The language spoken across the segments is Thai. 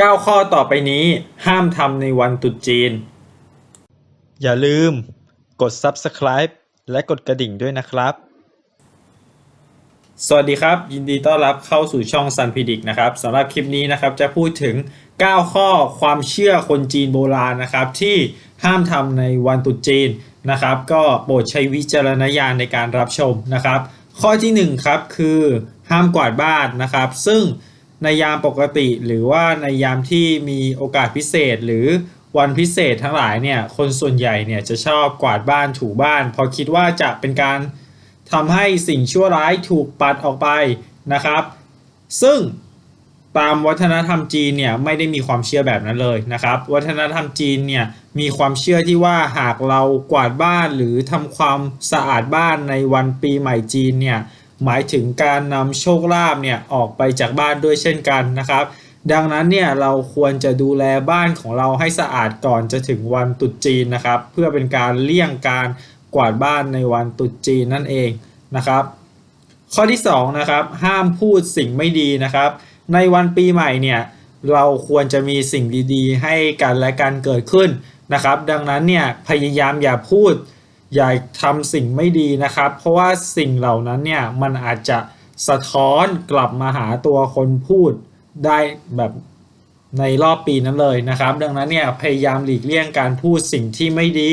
9 ข้อต่อไปนี้ห้ามทำในวันตรุษจีน อย่าลืมกด Subscribe และกดกระดิ่งด้วยนะครับ สวัสดีครับ ยินดีต้อนรับเข้าสู่ช่อง Sun p r e d i c t นะครับสำหรับคลิปนี้นะครับจะพูดถึง 9 ข้อความเชื่อคนจีนโบราณนะครับ ที่ห้ามทำในวันตรุษจีนนะครับ ก็โปรดใช้วิจารณญาณในการรับชมนะครับ ข้อที่1ครับคือห้ามกวาดบ้านนะครับ ซึ่ง ในยามปกติหรือว่าในยามที่มีโอกาสพิเศษหรือวันพิเศษทั้งหลายเนี่ยคนส่วนใหญ่เนี่ยจะชอบกวาดบ้านถูบ้านเพราะคิดว่าจะเป็นการทำให้สิ่งชั่วร้ายถูกปัดออกไปนะครับ ซึ่งตามวัฒนธรรมจีนเนี่ยไม่ได้มีความเชื่อแบบนั้นเลยนะครับ วัฒนธรรมจีนเนี่ยมีความเชื่อที่ว่าหากเรากวาดบ้านหรือทำความสะอาดบ้านในวันปีใหม่จีนเนี่ย หมายถึงการนำโชคลาภเนี่ยออกไปจากบ้านด้วยเช่นกันนะครับ ดังนั้นเนี่ยเราควรจะดูแลบ้านของเราให้สะอาดก่อนจะถึงวันตรุษจีนนะครับ เพื่อเป็นการเลี่ยงการกวาดบ้านในวันตรุษจีนนั่นเองนะครับ ข้อที่2นะครับห้ามพูดสิ่งไม่ดีนะครับ ในวันปีใหม่เนี่ยเราควรจะมีสิ่งดีๆ ให้กันและกันเกิดขึ้นนะครับ ดังนั้นเนี่ยพยายามอย่าพูด อย่าทำสิ่งไม่ดีนะครับ เพราะว่าสิ่งเหล่านั้นเนี่ยมันอาจจะสะท้อนกลับมาหาตัวคนพูดได้แบบในรอบปีนั้นเลยนะครับ ดังนั้นเนี่ยพยายามหลีกเลี่ยงการพูดสิ่งที่ไม่ดี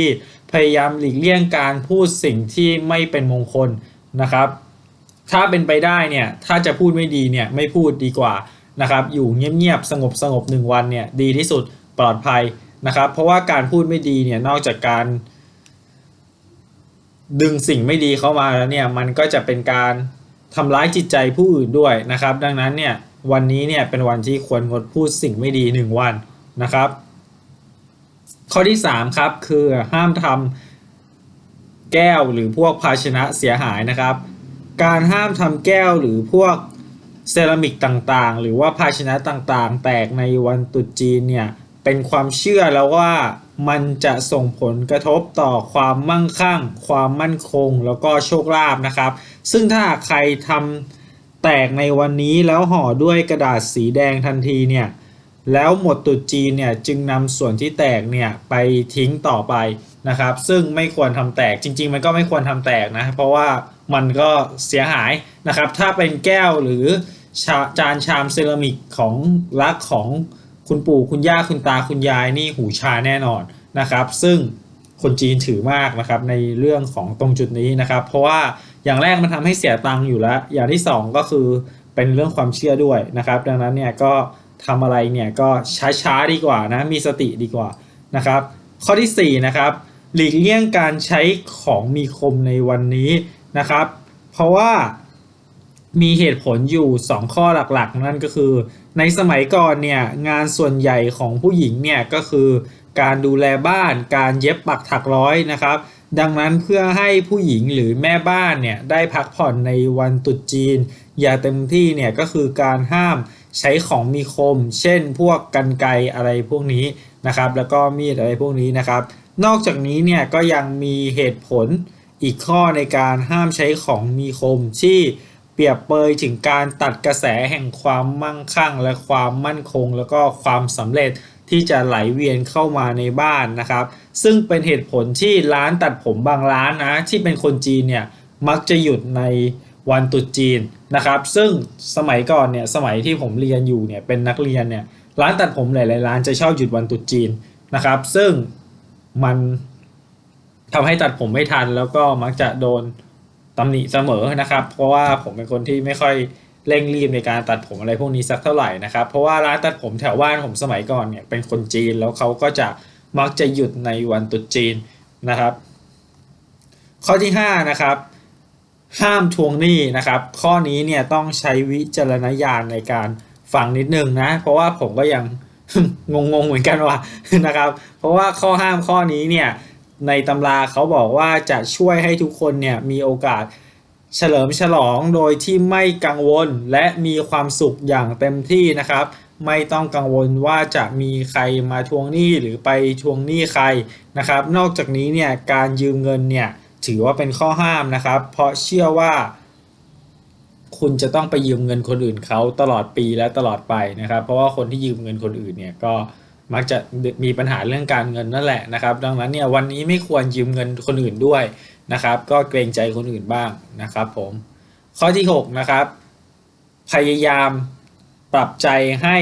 พยายามหลีกเลี่ยงการพูดสิ่งที่ไม่เป็นมงคลนะครับ ถ้าเป็นไปได้เนี่ยถ้าจะพูดไม่ดีเนี่ยไม่พูดดีกว่านะครับ อยู่เงียบๆสงบสงบๆหนึ่งวันเนี่ยดีที่สุดปลอดภัยนะครับ เพราะว่าการพูดไม่ดีเนี่ยนอกจากการ ดึงสิ่งไม่ดีเข้ามาแล้วเนี่ยมันก็จะเป็นการทำร้ายจิตใจผู้อื่นด้วยนะครับ ดังนั้นเนี่ยวันนี้เนี่ยเป็นวันที่ควรงดพูดสิ่งไม่ดี 1 วันนะครับ ข้อที่ 3 ครับ คือห้ามทำแก้วหรือพวกภาชนะเสียหายนะครับ การห้ามทำแก้วหรือพวกเซรามิกต่างๆ หรือว่าภาชนะต่างๆ แตกในวันตรุษจีนเนี่ยเป็นความเชื่อแล้วว่า มันจะส่งผลกระทบต่อความมั่งคั่ง ความมั่นคง แล้วก็โชคลาภนะครับ ซึ่งถ้าใครทำแตกในวันนี้แล้วห่อด้วยกระดาษสีแดงทันทีเนี่ยแล้วหมดตรุษจีนเนี่ยจึงนำส่วนที่แตกเนี่ยไปทิ้งต่อไปนะครับ ซึ่งไม่ควรทำแตกจริง ๆ มันก็ไม่ควรทำแตกนะ เพราะว่ามันก็เสียหายนะครับ ถ้าเป็นแก้วหรือชาจานชามเซรามิกของรักของ คุณปู่คุณย่าคุณตาคุณยายนี่หูชาแน่นอนนะครับ ซึ่งคนจีนถือมากนะครับในเรื่องของตรงจุดนี้นะครับ เพราะว่าอย่างแรกมันทำให้เสียตังค์อยู่แล้ว อย่างที่สองก็คือเป็นเรื่องความเชื่อด้วยนะครับ ดังนั้นเนี่ยก็ทำอะไรเนี่ยก็ช้าๆดีกว่านะมีสติดีกว่านะครับ ข้อที่4นะครับหลีกเลี่ยงการใช้ของมีคมในวันนี้นะครับ เพราะว่ามีเหตุผลอยู่ 2 ข้อหลักๆ นั่นก็คือ ในสมัยก่อนเนี่ยงานส่วนใหญ่ของผู้หญิงเนี่ยก็คือการดูแลบ้านการเย็บปักถักร้อยนะครับ ดังนั้นเพื่อให้ผู้หญิงหรือแม่บ้านเนี่ยได้พักผ่อนในวันตุษจีน อย่าเต็มที่เนี่ยก็คือการห้ามใช้ของมีคม เช่นพวกกันไกอะไรพวกนี้นะครับ แล้วก็มีดอะไรพวกนี้นะครับ นอกจากนี้เนี่ยก็ยังมีเหตุผลอีกข้อในการห้ามใช้ของมีคมที่ ปรียบเปยถึงการตัดกระแสแห่งความมั่งคั่ง และความมั่นคง แล้วก็ความสำเร็จที่จะไหลเวียนเข้ามาในบ้านนะครับ ซึ่งเป็นเหตุผลที่ร้านตัดผมบางร้านนะที่เป็นคนจีนเนี่ยมักจะหยุดในวันตรุษจีนนะครับ ซึ่งสมัยก่อนเนี่ยสมัยที่ผมเรียนอยู่เนี่ยเป็นนักเรียนเนี่ยร้านตัดผมหลายๆร้านจะชอบหยุดวันตรุษจีนนะครับ ซึ่งมันทำให้ตัดผมไม่ทันแล้วก็มักจะโดน ตำหนิเสมอนะครับ เพราะว่าผมเป็นคนที่ไม่ค่อยเร่งรีบในการตัดผมอะไรพวกนี้สักเท่าไหร่นะครับ เพราะว่าร้านตัดผมแถวบ้านผมสมัยก่อนเนี่ยเป็นคนจีนแล้วเขาก็จะมักจะหยุดในวันตรุษจีนนะครับ ข้อที่5นะครับห้ามทวงหนี้นะครับ ข้อนี้เนี่ยต้องใช้วิจารณญาณในการฟังนิดนึงนะ เพราะว่าผมก็ยังงงๆเหมือนกันว่านะครับ เพราะว่าข้อห้ามข้อนี้เนี่ย ในตำราเขาบอกว่าจะช่วยให้ทุกคนเนี่ยมีโอกาสเฉลิมฉลองโดยที่ไม่กังวลและมีความสุขอย่างเต็มที่นะครับ ไม่ต้องกังวลว่าจะมีใครมาทวงหนี้หรือไปทวงหนี้ใครนะครับ นอกจากนี้เนี่ยการยืมเงินเนี่ยถือว่าเป็นข้อห้ามนะครับ เพราะเชื่อว่า คุณจะต้องไปยืมเงินคนอื่นเขาตลอดปีและตลอดไปนะครับ เพราะว่าคนที่ยืมเงินคนอื่นเนี่ยก็ มักจะมีปัญหาเรื่องการเงินนั่นแหละนะครับ ดังนั้นเนี่ยวันนี้ไม่ควรยืมเงินคนอื่นด้วยนะครับ ก็เกรงใจคนอื่นบ้างนะครับ ผม ข้อที่หกนะครับ พยายามปรับใจให้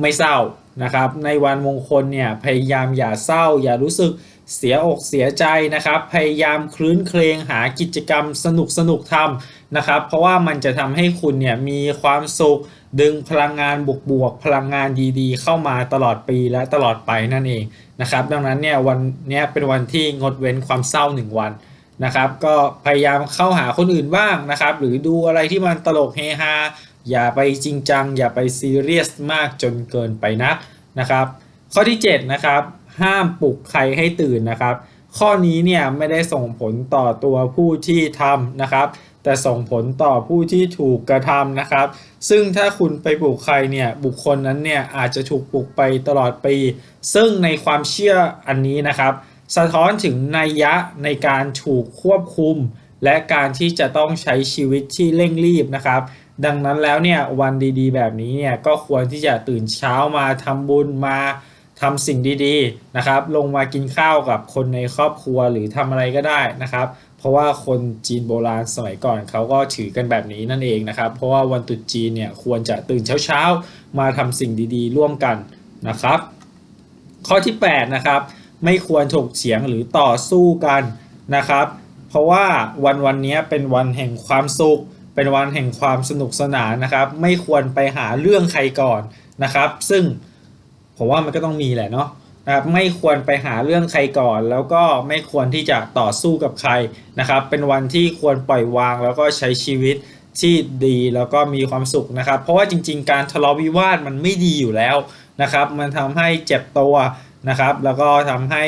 ไม่เศร้านะครับ ในวันมงคลเนี่ยพยายามอย่าเศร้า อย่ารู้สึก เสียอกเสียใจนะครับ พยายามคลื้นเครงหากิจกรรมสนุกสนุกทำนะครับ เพราะว่ามันจะทำให้คุณเนี่ยมีความสุขดึงพลังงานบวกๆพลังงานดีๆ เข้ามาตลอดปีและตลอดไปนั่นเองนะครับ ดังนั้นเนี่ยวันนี้เป็นวันที่งดเว้นความเศร้าหนึ่งวันนะครับ ก็พยายามเข้าหาคนอื่นบ้างนะครับ หรือดูอะไรที่มันตลกเฮฮาอย่าไปจริงจัง อย่าไปซีเรียสมากจนเกินไปนักนะครับ ข้อที่ 7 นะครับ ห้ามปลุกใครให้ตื่นนะครับ ข้อนี้เนี่ยไม่ได้ส่งผลต่อตัวผู้ที่ทำนะครับ แต่ส่งผลต่อผู้ที่ถูกกระทำนะครับ ซึ่งถ้าคุณไปปลุกใครเนี่ยบุคคลนั้นเนี่ยอาจจะถูกปลุกไปตลอดปี ซึ่งในความเชื่ออันนี้นะครับ สะท้อนถึงนัยยะในการถูกควบคุม และการที่จะต้องใช้ชีวิตที่เร่งรีบนะครับดังนั้นแล้วเนี่ยวันดีๆ แบบนี้เนี่ยก็ควรที่จะตื่นเช้ามาทำบุญมา ทำสิ่งดีๆนะครับ ลงมากินข้าวกับคนในครอบครัวหรือทำอะไรก็ได้นะครับ เพราะว่าคนจีนโบราณสมัยก่อนเขาก็ถือกันแบบนี้นั่นเองนะครับ เพราะว่าวันตรุษจีนเนี่ยควรจะตื่นเช้าๆ มาทำสิ่งดีๆ ร่วมกันนะครับ ข้อที่ 8 นะครับ ไม่ควรถกเถียงหรือต่อสู้กันนะครับ เพราะว่าวันวันนี้เป็นวันแห่งความสุข เป็นวันแห่งความสนุกสนานนะครับ ไม่ควรไปหาเรื่องใครก่อนนะครับ ซึ่ง ผมว่ามันก็ต้องมีแหละเนาะนะครับไม่ควรไปหาเรื่องใครก่อน แล้วก็ไม่ควรที่จะต่อสู้กับใครนะครับ เป็นวันที่ควรปล่อยวางแล้วก็ใช้ชีวิตที่ดีแล้วก็มีความสุขนะครับ เพราะว่าจริง ๆ การทะเลาะวิวาทมันไม่ดีอยู่แล้วนะครับ มันทำให้เจ็บตัวนะครับ แล้วก็ทำให้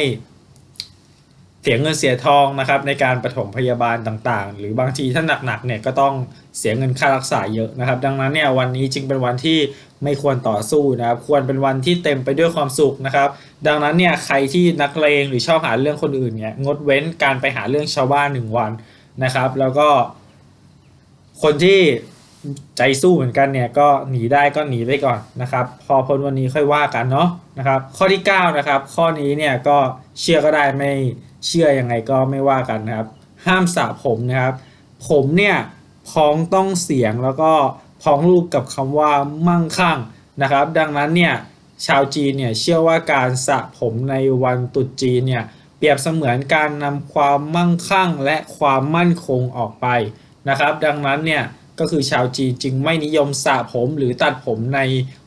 เสียเงินเสียทองนะครับ ในการปฐมพยาบาลต่างๆ หรือบางทีถ้าหนักๆเนี่ยก็ต้องเสียเงินค่ารักษาเยอะนะครับ ดังนั้นเนี่ยวันนี้จึงเป็นวันที่ ไม่ควรต่อสู้นะครับ ควรเป็นวันที่เต็มไปด้วยความสุขนะครับ ดังนั้นเนี่ยใครที่นักเลงหรือชอบหาเรื่องคนอื่นเนี่ยงดเว้นการไปหาเรื่องชาวบ้านหนึ่งวันนะครับ แล้วก็ คนที่ใจสู้เหมือนกันเนี่ยก็หนีได้ก็หนีไปก่อนนะครับ พอพ้นวันนี้ค่อยว่ากันเนาะนะครับ ข้อที่9นะครับ ข้อนี้เนี่ยก็เชื่อก็ได้ไม่เชื่อยังไงก็ไม่ว่ากันนะครับ ห้ามสระผมนะครับ ผมเนี่ยพ้องต้องเสียงแล้วก็ พ้องรูปกับคำว่ามั่งคั่งนะครับ ดังนั้นเนี่ยชาวจีนเนี่ยเชื่อว่าการสระผมในวันตรุษจีนเนี่ยเปรียบเสมือนการนำความมั่งคั่งและความมั่นคงออกไปนะครับ ดังนั้นเนี่ยก็คือชาวจีนจึงไม่นิยมสระผมหรือตัดผมใน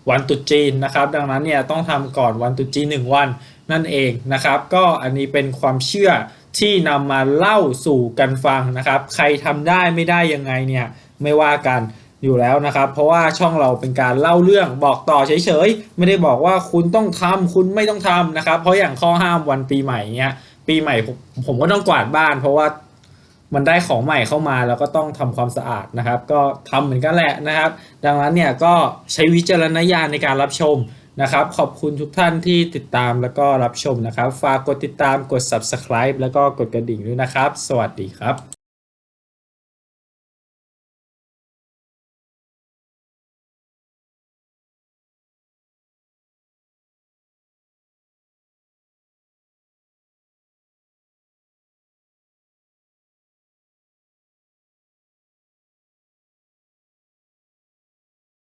วันตรุษจีนนะครับ ดังนั้นเนี่ยต้องทำก่อนวันตรุษจีนหนึ่งวันนั่นเองนะครับ ก็อันนี้เป็นความเชื่อที่นำมาเล่าสู่กันฟังนะครับ ใครทำได้ไม่ได้ยังไงเนี่ยไม่ว่ากัน อยู่แล้วนะครับ เพราะว่าช่องเราเป็นการเล่าเรื่องบอกต่อเฉยๆ ไม่ได้บอกว่าคุณต้องทำคุณไม่ต้องทำนะครับ เพราะอย่างข้อห้ามวันปีใหม่เนี่ยปีใหม่ผมก็ต้องกวาดบ้าน เพราะว่ามันได้ของใหม่เข้ามาแล้วก็ต้องทำความสะอาดนะครับ ก็ทำเหมือนกันแหละนะครับ ดังนั้นเนี่ยก็ใช้วิจารณญาณในการรับชมนะครับ ขอบคุณทุกท่านที่ติดตามแล้วก็รับชมนะครับ ฝากกดติดตามกด subscribe แล้วก็กดกระดิ่งด้วยนะครับ สวัสดีครับ